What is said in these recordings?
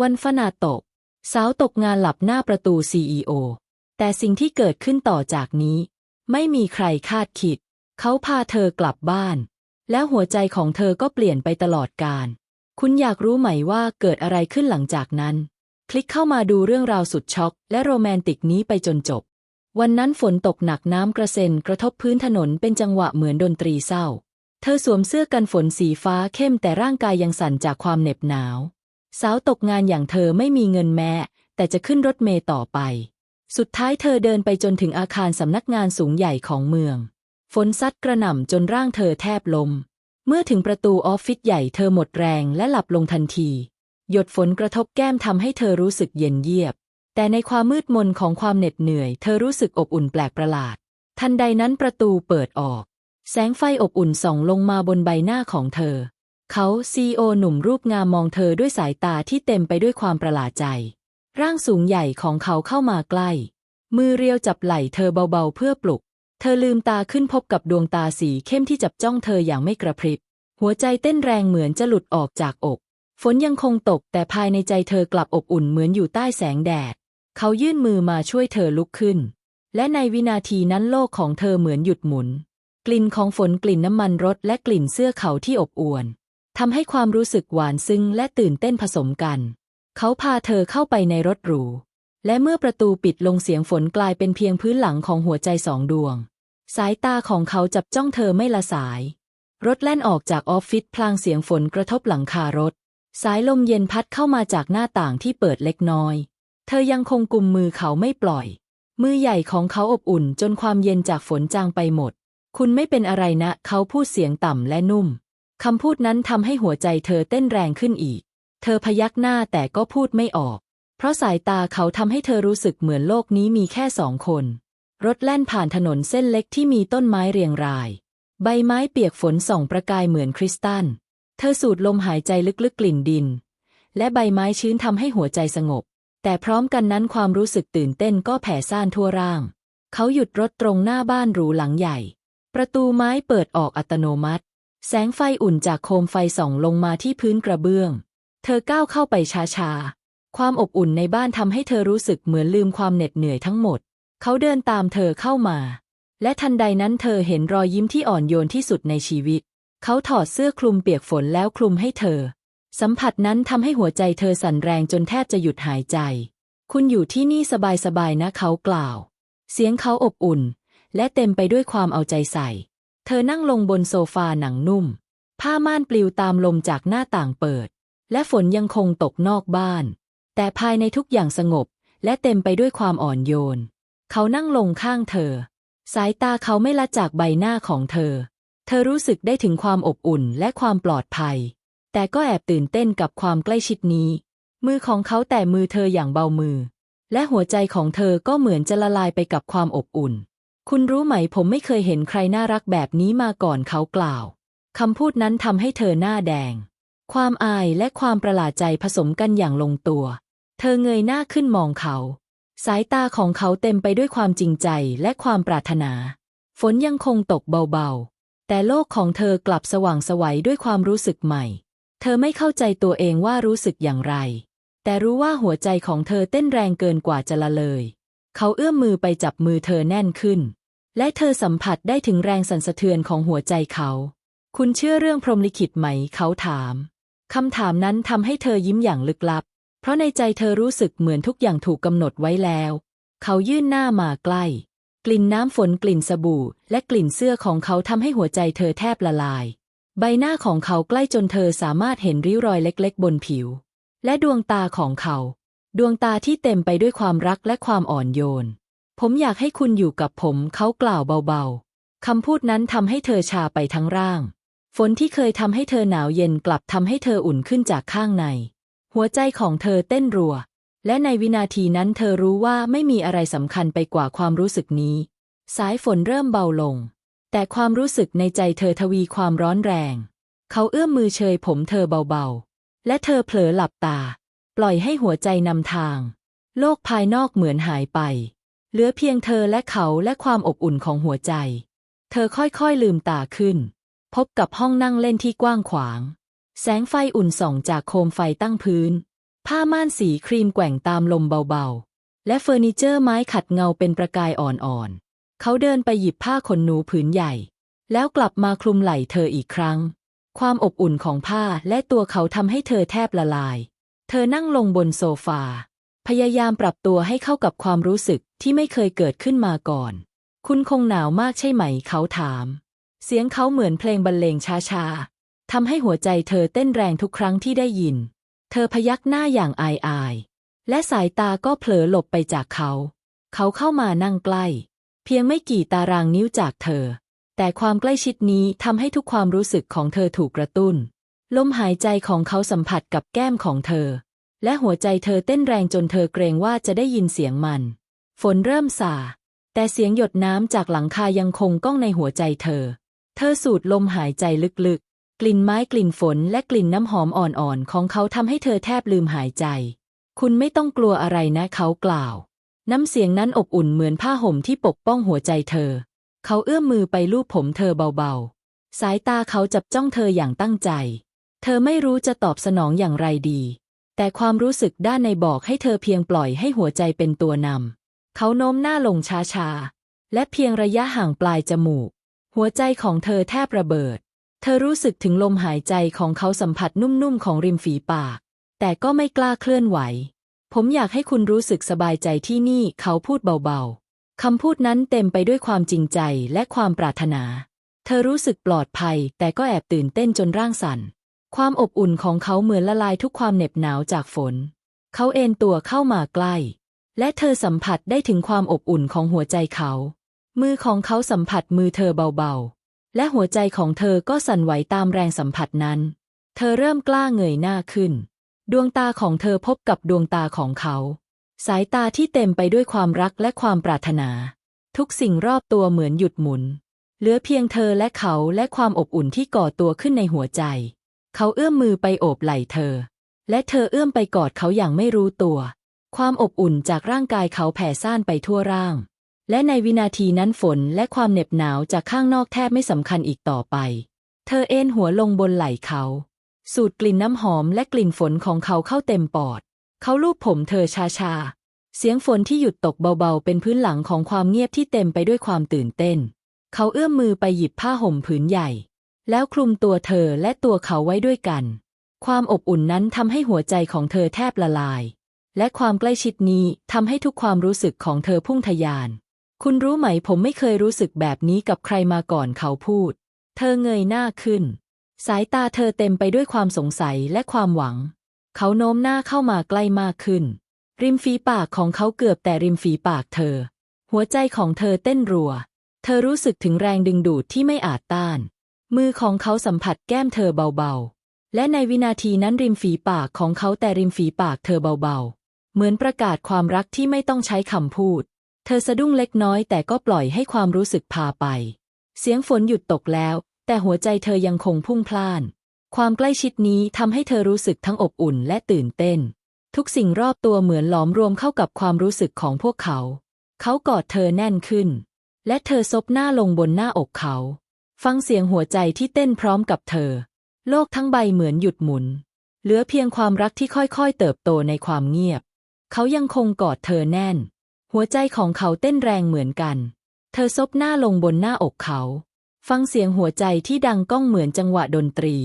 วันฟนาตก สาวตกงานหลับหน้าประตู CEO แต่สิ่งที่เกิดขึ้นต่อจากนี้ ไม่มีใครคาดคิด เขาพาเธอกลับบ้าน แล้วหัวใจของเธอก็เปลี่ยนไปตลอดกาลคุณอยากรู้ไหมว่าเกิดอะไรขึ้นหลังจากนั้น คลิกเข้ามาดูเรื่องราวสุดช็อก และโรแมนติกนี้ไปจนจบ วันนั้นฝนตกหนักน้ำกระเซ็นกระทบพื้นถนนเป็นจังหวะเหมือนดนตรีเศร้า เธอสวมเสื้อกันฝนสีฟ้าเข้มแต่ร่างกายยังสั่นจากความเหน็บหนาว สาวตกงานอย่างเธอไม่มีเงินแม้ แต่จะขึ้นรถเมล์ต่อไป สุดท้ายเธอเดินไปจนถึงอาคารสำนักงานสูงใหญ่ของเมือง ฝนซัดกระหน่ำจนร่างเธอแทบลม เมื่อถึงประตูออฟฟิศใหญ่เธอหมดแรงและหลับลงทันที หยดฝนกระทบแก้มทำให้เธอรู้สึกเย็นเยียบ แต่ในความมืดมนของความเหน็ดเหนื่อย เธอรู้สึกอบอุ่นแปลกประหลาด ทันใดนั้นประตูเปิดออก แสงไฟอบอุ่นส่องลงมาบนใบหน้าของเธอ เขาซีโอหนุ่มรูปงามมองเธอด้วยสายตาที่เต็มไปด้วยความประหลาดใจ ร่างสูงใหญ่ของเขาเข้ามาใกล้ มือเรียวจับไหล่เธอเบาๆเพื่อปลุก เธอลืมตาขึ้นพบกับดวงตาสีเข้มที่จับจ้องเธออย่างไม่กระพริบ หัวใจเต้นแรงเหมือนจะหลุดออกจากอก ฝนยังคงตกแต่ภายในใจเธอกลับอบอุ่นเหมือนอยู่ใต้แสงแดด เขายื่นมือมาช่วยเธอลุกขึ้น และในวินาทีนั้นโลกของเธอเหมือนหยุดหมุน กลิ่นของฝนกลิ่นน้ำมันรถและกลิ่นเสื้อเขาที่อบอวล ทำให้ความรู้สึกหวานซึ้งและตื่นเต้นผสมกัน เขาพาเธอเข้าไปในรถหรู และเมื่อประตูปิดลงเสียงฝนกลายเป็นเพียงพื้นหลังของหัวใจสองดวง สายตาของเขาจับจ้องเธอไม่ละสาย รถแล่นออกจากออฟฟิศพลางเสียงฝนกระทบหลังคารถ สายลมเย็นพัดเข้ามาจากหน้าต่างที่เปิดเล็กน้อย เธอยังคงกุมมือเขาไม่ปล่อย มือใหญ่ของเขาอบอุ่นจนความเย็นจากฝนจางไปหมด คุณไม่เป็นอะไรนะ เขาพูดเสียงต่ำและนุ่ม คำพูดนั้นทำให้หัวใจเธอเต้นแรงขึ้นอีก เธอพยักหน้าแต่ก็พูดไม่ออก เพราะสายตาเขาทำให้เธอรู้สึกเหมือนโลกนี้มีแค่สองคน รถแล่นผ่านถนนเส้นเล็กที่มีต้นไม้เรียงราย ใบไม้เปียกฝนส่องประกายเหมือนคริสตัล เธอสูดลมหายใจลึกๆกลิ่นดิน และใบไม้ชื้นทำให้หัวใจสงบ แต่พร้อมกันนั้นความรู้สึกตื่นเต้นก็แผ่ซ่านทั่วร่าง เขาหยุดรถตรงหน้าบ้านหรูหลังใหญ่ ประตูไม้เปิดออกอัตโนมัติ แสงไฟอุ่นจากโคมไฟส่องลงมาที่พื้นกระเบื้อง เธอก้าวเข้าไปช้าๆ ความอบอุ่นในบ้านทำให้เธอรู้สึกเหมือนลืมความเหน็ดเหนื่อยทั้งหมด เขาเดินตามเธอเข้ามา และทันใดนั้นเธอเห็นรอยยิ้มที่อ่อนโยนที่สุดในชีวิต เขาถอดเสื้อคลุมเปียกฝนแล้วคลุมให้เธอ สัมผัสนั้นทำให้หัวใจเธอสั่นแรงจนแทบจะหยุดหายใจ คุณอยู่ที่นี่สบายๆนะเขากล่าว เสียงเขาอบอุ่น และเต็มไปด้วยความเอาใจใส่ เธอนั่งลงบนโซฟาหนังนุ่ม ผ้าม่านปลิวตามลมจากหน้าต่างเปิด และฝนยังคงตกนอกบ้าน แต่ภายในทุกอย่างสงบ และเต็มไปด้วยความอ่อนโยน เขานั่งลงข้างเธอ สายตาเขาไม่ละจากใบหน้าของเธอ เธอรู้สึกได้ถึงความอบอุ่นและความปลอดภัย แต่ก็แอบตื่นเต้นกับความใกล้ชิดนี้ มือของเขาแตะมือเธออย่างเบามือ และหัวใจของเธอก็เหมือนจะละลายไปกับความอบอุ่น คุณรู้ไหมผมไม่เคยเห็นใครน่ารักแบบนี้มาก่อนเขากล่าว คำพูดนั้นทำให้เธอหน้าแดง ความอายและความประหลาดใจผสมกันอย่างลงตัว เธอเงยหน้าขึ้นมองเขา สายตาของเขาเต็มไปด้วยความจริงใจและความปรารถนา ฝนยังคงตกเบาๆ แต่โลกของเธอกลับสว่างสวัยด้วยความรู้สึกใหม่ เธอไม่เข้าใจตัวเองว่ารู้สึกอย่างไร แต่รู้ว่าหัวใจของเธอเต้นแรงเกินกว่าจะละเลย เขาเอื้อมมือไปจับมือเธอแน่นขึ้น และเธอสัมผัสได้ถึงแรงสั่นสะเทือนของหัวใจเขา คุณเชื่อเรื่องพรหมลิขิตไหมเขาถามคำถามนั้นทำให้เธอยิ้มอย่างลึกลับ เพราะในใจเธอรู้สึกเหมือนทุกอย่างถูกกำหนดไว้แล้ว เขายื่นหน้ามาใกล้ กลิ่นน้ำฝนกลิ่นสบู่ และกลิ่นเสื้อของเขาทำให้หัวใจเธอแทบละลาย ใบหน้าของเขาใกล้จนเธอสามารถเห็นริ้วรอยเล็ก ๆ บนผิว และดวงตาของเขา ดวงตาที่เต็มไปด้วยความรักและความอ่อนโยน ผมอยากให้คุณอยู่กับผม เขากล่าวเบาๆ คำพูดนั้นทำให้เธอชาไปทั้งร่าง ฝนที่เคยทำให้เธอหนาวเย็นกลับทำให้เธออุ่นขึ้นจากข้างใน หัวใจของเธอเต้นรัว และในวินาทีนั้นเธอรู้ว่าไม่มีอะไรสำคัญไปกว่าความรู้สึกนี้ สายฝนเริ่มเบาลง แต่ความรู้สึกในใจเธอทวีความร้อนแรง เขาเอื้อมมือเชยผมเธอเบาๆ และเธอเผลอหลับตา ปล่อยให้หัวใจนำทาง โลกภายนอกเหมือนหายไป เหลือเพียงเธอและเขาและความอบอุ่นของหัวใจ เธอค่อยๆลืมตาขึ้น พบกับห้องนั่งเล่นที่กว้างขวาง แสงไฟอุ่นส่องจากโคมไฟตั้งพื้น ผ้าม่านสีครีมแกว่งตามลมเบาๆ และเฟอร์นิเจอร์ไม้ขัดเงาเป็นประกายอ่อนๆ เขาเดินไปหยิบผ้าขนหนูผืนใหญ่ แล้วกลับมาคลุมไหล่เธออีกครั้ง ความอบอุ่นของผ้าและตัวเขาทำให้เธอแทบละลาย เธอนั่งลงบนโซฟา พยายามปรับตัวให้เข้ากับความรู้สึกที่ไม่เคยเกิดขึ้นมาก่อน คุณคงหนาวมากใช่ไหม เขาถาม เสียงเขาเหมือนเพลงบรรเลงช้าๆทำให้หัวใจเธอเต้นแรงทุกครั้งที่ได้ยิน เธอพยักหน้าอย่างอายอาย และสายตาก็เผลอหลบไปจากเขา เขาเข้ามานั่งใกล้ เพียงไม่กี่ตารางนิ้วจากเธอ แต่ความใกล้ชิดนี้ทำให้ทุกความรู้สึกของเธอถูกกระตุ้น ลมหายใจของเขาสัมผัสกับแก้มของเธอ และหัวใจเธอเต้นแรงจนเธอเกรงว่าจะได้ยินเสียงมัน ฝนเริ่มสา แต่เสียงหยดน้ำจากหลังคายังคงก้องในหัวใจเธอ เธอสูดลมหายใจลึกๆ กลิ่นไม้กลิ่นฝนและกลิ่นน้ำหอมอ่อนๆ ของเขาทำให้เธอแทบลืมหายใจ คุณไม่ต้องกลัวอะไรนะเขากล่าว น้ำเสียงนั้นอบอุ่นเหมือนผ้าห่มที่ปกป้องหัวใจเธอ เขาเอื้อมมือไปลูบผมเธอเบาๆ สายตาเขาจับจ้องเธออย่างตั้งใจ เธอไม่รู้จะตอบสนองอย่างไรดี แต่ความรู้สึกด้านในบอกให้เธอเพียงปล่อยให้หัวใจเป็นตัวนำ เขาโน้มหน้าลงช้าๆ และเพียงระยะห่างปลายจมูก หัวใจของเธอแทบระเบิด เธอรู้สึกถึงลมหายใจของเขาสัมผัสนุ่มๆของริมฝีปาก แต่ก็ไม่กล้าเคลื่อนไหว ผมอยากให้คุณรู้สึกสบายใจที่นี่ เขาพูดเบาๆ คำพูดนั้นเต็มไปด้วยความจริงใจและความปรารถนา เธอรู้สึกปลอดภัย แต่ก็แอบตื่นเต้นจนร่างสั่น ความอบอุ่นของเขาเหมือนละลายทุกความเหน็บหนาวจากฝน เขาเอนตัวเข้ามาใกล้ และเธอสัมผัสได้ถึงความอบอุ่นของหัวใจเขา มือของเขาสัมผัสมือเธอเบาๆ และหัวใจของเธอก็สั่นไหวตามแรงสัมผัสนั้น เธอเริ่มกล้าเงยหน้าขึ้น ดวงตาของเธอพบกับดวงตาของเขา สายตาที่เต็มไปด้วยความรักและความปรารถนา ทุกสิ่งรอบตัวเหมือนหยุดหมุน เหลือเพียงเธอและเขาและความอบอุ่นที่ก่อตัวขึ้นในหัวใจ เขาเอื้อมมือไปโอบไหล่เธอ และเธอเอื้อมไปกอดเขาอย่างไม่รู้ตัว ความอบอุ่นจากร่างกายเขาแผ่ซ่านไปทั่วร่าง และในวินาทีนั้นฝนและความเหน็บหนาวจากข้างนอกแทบไม่สำคัญอีกต่อไป เธอเอนหัวลงบนไหล่เขา สูดกลิ่นน้ำหอมและกลิ่นฝนของเขาเข้าเต็มปอด เขาลูบผมเธอชาๆเสียงฝนที่หยุดตกเบาๆ เป็นพื้นหลังของความเงียบที่เต็มไปด้วยความตื่นเต้น เขาเอื้อมมือไปหยิบผ้าห่มผืนใหญ่ แล้วคลุมตัวเธอและตัวเขาไว้ด้วยกัน ความอบอุ่นนั้นทำให้หัวใจของเธอแทบละลาย และความใกล้ชิดนี้ทำให้ทุกความรู้สึกของเธอพุ่งทะยาน คุณรู้ไหมผมไม่เคยรู้สึกแบบนี้กับใครมาก่อนเขาพูด เธอเงยหน้าขึ้น สายตาเธอเต็มไปด้วยความสงสัยและความหวัง เขาโน้มหน้าเข้ามาใกล้มากขึ้น ริมฝีปากของเขาเกือบแต่ริมฝีปากเธอ หัวใจของเธอเต้นรัว เธอรู้สึกถึงแรงดึงดูดที่ไม่อาจต้าน มือของเขาสัมผัสแก้มเธอเบาๆ และในวินาทีนั้นริมฝีปากของเขาแต่ริมฝีปากเธอเบาๆ เหมือนประกาศความรักที่ไม่ต้องใช้คำพูด เธอสะดุ้งเล็กน้อยแต่ก็ปล่อยให้ความรู้สึกพาไป เสียงฝนหยุดตกแล้ว แต่หัวใจเธอยังคงพุ่งพล่าน ความใกล้ชิดนี้ทำให้เธอรู้สึกทั้งอบอุ่นและตื่นเต้น ทุกสิ่งรอบตัวเหมือนหลอมรวมเข้ากับความรู้สึกของพวกเขา เขากอดเธอแน่นขึ้น และเธอซบหน้าลงบนหน้าอกเขา ฟังเสียงหัวใจที่เต้นพร้อมกับเธอ โลกทั้งใบเหมือนหยุดหมุน เหลือเพียงความรักที่ค่อยๆ เติบโตในความเงียบ เขายังคงกอดเธอแน่น หัวใจของเขาเต้นแรงเหมือนกัน เธอซบหน้าลงบนหน้าอกเขา ฟังเสียงหัวใจที่ดังก้องเหมือนจังหวะดนตรี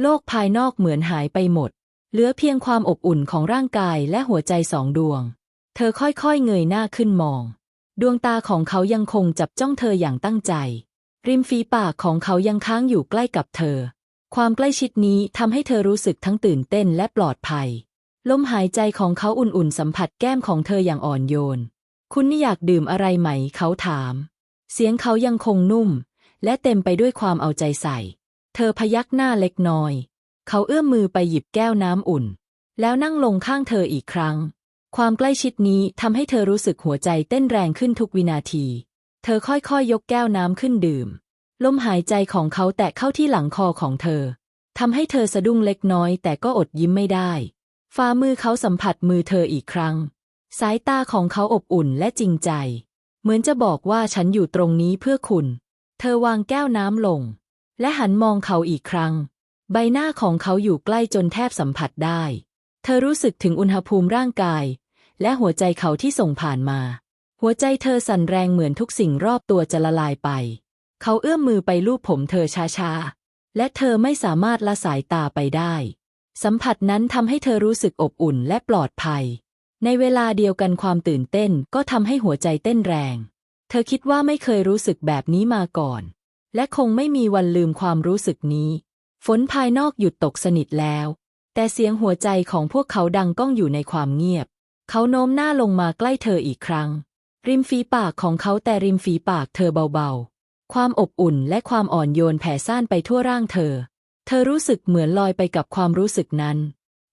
โลกภายนอกเหมือนหายไปหมด เหลือเพียงความอบอุ่นของร่างกายและหัวใจสองดวง เธอค่อยๆเงยหน้าขึ้นมอง ดวงตาของเขายังคงจับจ้องเธออย่างตั้งใจ ริมฝีปากของเขายังค้างอยู่ใกล้กับเธอ ความใกล้ชิดนี้ทำให้เธอรู้สึกทั้งตื่นเต้นและปลอดภัย ลมหายใจของเขาอุ่นๆสัมผัสแก้มของเธออย่างอ่อนโยน คุณนี่อยากดื่มอะไรไหม เขาถาม เสียงเขายังคงนุ่ม และเต็มไปด้วยความเอาใจใส่ เธอพยักหน้าเล็กน้อย เขาเอื้อมมือไปหยิบแก้วน้ำอุ่น แล้วนั่งลงข้างเธออีกครั้ง ความใกล้ชิดนี้ทำให้เธอรู้สึกหัวใจเต้นแรงขึ้นทุกวินาที เธอค่อยๆยยกแก้วน้ำขึ้นดื่ม ลมหายใจของเขาแตะเข้าที่หลังคอของเธอทำให้เธอสะดุ้งเล็กน้อยแต่ก็อดยิ้มไม่ได้ ฝ่ามือเขาสัมผัสมือเธออีกครั้ง สายตาของเขาอบอุ่นและจริงใจ เหมือนจะบอกว่าฉันอยู่ตรงนี้เพื่อคุณ เธอวางแก้วน้ำลง และหันมองเขาอีกครั้ง ใบหน้าของเขาอยู่ใกล้จนแทบสัมผัสได้ เธธอรู้สึกถึงอุณหภูมิร่างกาย และหัวใจเขาที่ส่งผ่านมา หัวใจเธอสั่นแรงเหมือนทุกสิ่งรอบตัวจะละลายไป เขาเอื้อมมือไปลูบผมเธอช้าๆ และเธอไม่สามารถละสายตาไปได้ สัมผัสนั้นทำให้เธอรู้สึกอบอุ่นและปลอดภัย ในเวลาเดียวกันความตื่นเต้นก็ทำให้หัวใจเต้นแรง เธอคิดว่าไม่เคยรู้สึกแบบนี้มาก่อน และคงไม่มีวันลืมความรู้สึกนี้ ฝนภายนอกหยุดตกสนิทแล้ว แต่เสียงหัวใจของพวกเขาดังก้องอยู่ในความเงียบ เขาโน้มหน้าลงมาใกล้เธออีกครั้ง ริมฝีปากของเขาแต่ริมฝีปากเธอเบาๆ ความอบอุ่นและความอ่อนโยนแผ่ซ่านไปทั่วร่างเธอ เธอรู้สึกเหมือนลอยไปกับความรู้สึกนั้น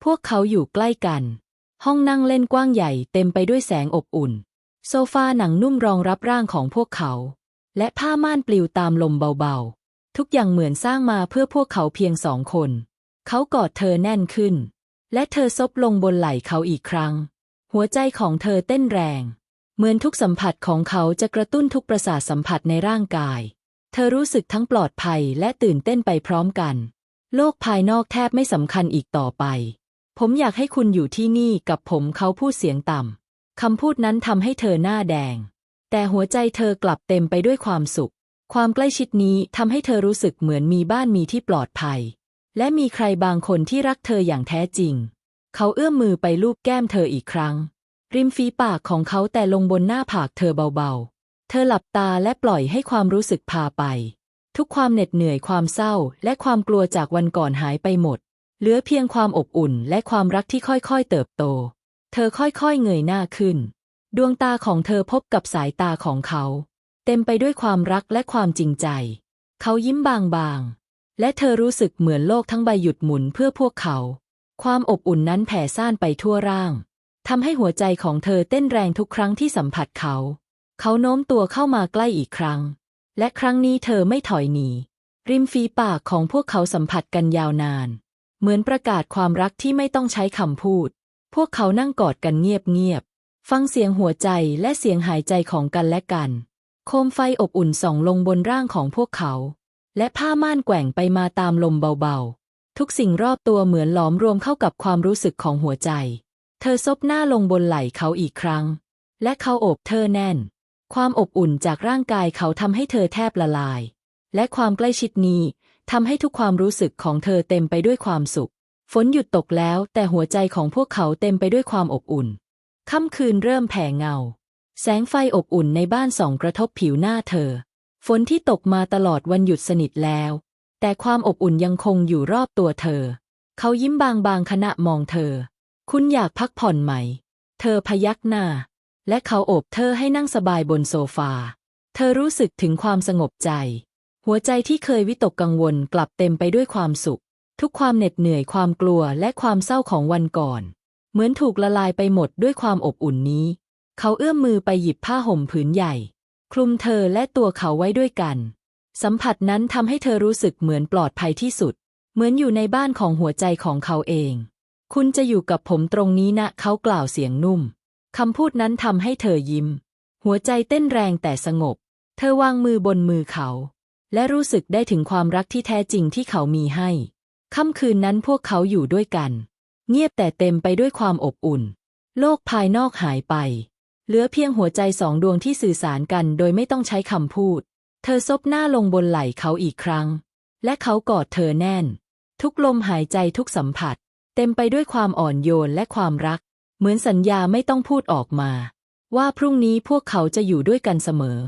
พวกเขาอยู่ใกล้กัน ห้องนั่งเล่นกว้างใหญ่เต็มไปด้วยแสงอบอุ่น โซฟาหนังนุ่มรองรับร่างของพวกเขา และผ้าม่านปลิวตามลมเบาๆ ทุกอย่างเหมือนสร้างมาเพื่อพวกเขาเพียงสองคน เขากอดเธอแน่นขึ้น และเธอซบลงบนไหล่เขาอีกครั้ง หัวใจของเธอเต้นแรง เหมือนทุกสัมผัสของเขาจะกระตุ้นทุกประสาทสัมผัสในร่างกาย เธอรู้สึกทั้งปลอดภัยและตื่นเต้นไปพร้อมกัน โลกภายนอกแทบไม่สำคัญอีกต่อไป ผมอยากให้คุณอยู่ที่นี่กับผมเขาพูดเสียงต่ำ คำพูดนั้นทำให้เธอหน้าแดง แต่หัวใจเธอกลับเต็มไปด้วยความสุข ความใกล้ชิดนี้ทำให้เธอรู้สึกเหมือนมีบ้านมีที่ปลอดภัย และมีใครบางคนที่รักเธออย่างแท้จริง เขาเอื้อมมือไปลูบแก้มเธออีกครั้ง ริมฝีปากของเขาแต่ลงบนหน้าผากเธอเบาๆ เธอหลับตาและปล่อยให้ความรู้สึกพาไป ทุกความเหน็ดเหนื่อยความเศร้าและความกลัวจากวันก่อนหายไปหมด เหลือเพียงความอบอุ่นและความรักที่ค่อยๆเติบโต เธอค่อยๆเงยหน้าขึ้น ดวงตาของเธอพบกับสายตาของเขา เต็มไปด้วยความรักและความจริงใจ เขายิ้มบางๆ และเธอรู้สึกเหมือนโลกทั้งใบหยุดหมุนเพื่อพวกเขา ความอบอุ่นนั้นแผ่ซ่านไปทั่วร่าง ทำให้หัวใจของเธอเต้นแรงทุกครั้งที่สัมผัสเขา เขาโน้มตัวเข้ามาใกล้อีกครั้ง และครั้งนี้เธอไม่ถอยหนี ริมฝีปากของพวกเขาสัมผัสกันยาวนาน เหมือนประกาศความรักที่ไม่ต้องใช้คำพูด พวกเขานั่งกอดกันเงียบๆ ฟังเสียงหัวใจและเสียงหายใจของกันและกัน โคมไฟอบอุ่นส่องลงบนร่างของพวกเขา และผ้าม่านแกว่งไปมาตามลมเบาๆ ทุกสิ่งรอบตัวเหมือนหลอมรวมเข้ากับความรู้สึกของหัวใจ ธอซบหน้าลงบนไหล่เขาอีกครั้ง และเขาโอบเธอแน่น ความอบอุ่นจากร่างกายเขาทำให้เธอแทบละลาย และความใกล้ชิดนี้ทำให้ทุกความรู้สึกของเธอเต็มไปด้วยความสุข ฝนหยุดตกแล้วแต่หัวใจของพวกเขาเต็มไปด้วยความอบอุ่น ค่ำคืนเริ่มแผ่เงา แสงไฟอบอุ่นในบ้านส่องกระทบผิวหน้าเธอ ฝนที่ตกมาตลอดวันหยุดสนิทแล้ว แต่ความอบอุ่นยังคงอยู่รอบตัวเธอ เขายิ้มบางๆขณะมองเธอ คุณอยากพักผ่อนไหม เธอพยักหน้า และเขาโอบเธอให้นั่งสบายบนโซฟา เธอรู้สึกถึงความสงบใจ หัวใจที่เคยวิตกกังวลกลับเต็มไปด้วยความสุข ทุกความเหน็ดเหนื่อยความกลัวและความเศร้าของวันก่อน เหมือนถูกละลายไปหมดด้วยความอบอุ่นนี้ เขาเอื้อมมือไปหยิบผ้าห่มผืนใหญ่ คลุมเธอและตัวเขาไว้ด้วยกัน สัมผัสนั้นทำให้เธอรู้สึกเหมือนปลอดภัยที่สุด เหมือนอยู่ในบ้านของหัวใจของเขาเอง คุณจะอยู่กับผมตรงนี้นะ เขากล่าวเสียงนุ่ม คำพูดนั้นทำให้เธอยิ้ม หัวใจเต้นแรงแต่สงบ เธอวางมือบนมือเขา และรู้สึกได้ถึงความรักที่แท้จริงที่เขามีให้ ค่ำคืนนั้นพวกเขาอยู่ด้วยกัน เงียบแต่เต็มไปด้วยความอบอุ่น โลกภายนอกหายไป เหลือเพียงหัวใจสองดวงที่สื่อสารกันโดยไม่ต้องใช้คำพูด เธอซบหน้าลงบนไหล่เขาอีกครั้ง และเขากอดเธอแน่น ทุกลมหายใจทุกสัมผัส เต็มไปด้วยความอ่อนโยนและความรัก เหมือนสัญญาไม่ต้องพูดออกมา ว่าพรุ่งนี้พวกเขาจะอยู่ด้วยกันเสมอ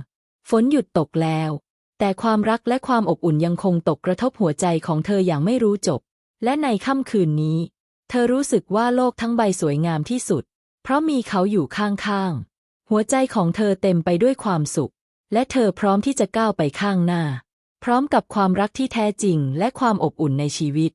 ฝนหยุดตกแล้ว แต่ความรักและความอบอุ่นยังคงตกกระทบหัวใจของเธออย่างไม่รู้จบ และในค่ำคืนนี้ เธอรู้สึกว่าโลกทั้งใบสวยงามที่สุด เพราะมีเขาอยู่ข้างๆ หัวใจของเธอเต็มไปด้วยความสุข และเธอพร้อมที่จะก้าวไปข้างหน้า พร้อมกับความรักที่แท้จริงและความอบอุ่นในชีวิต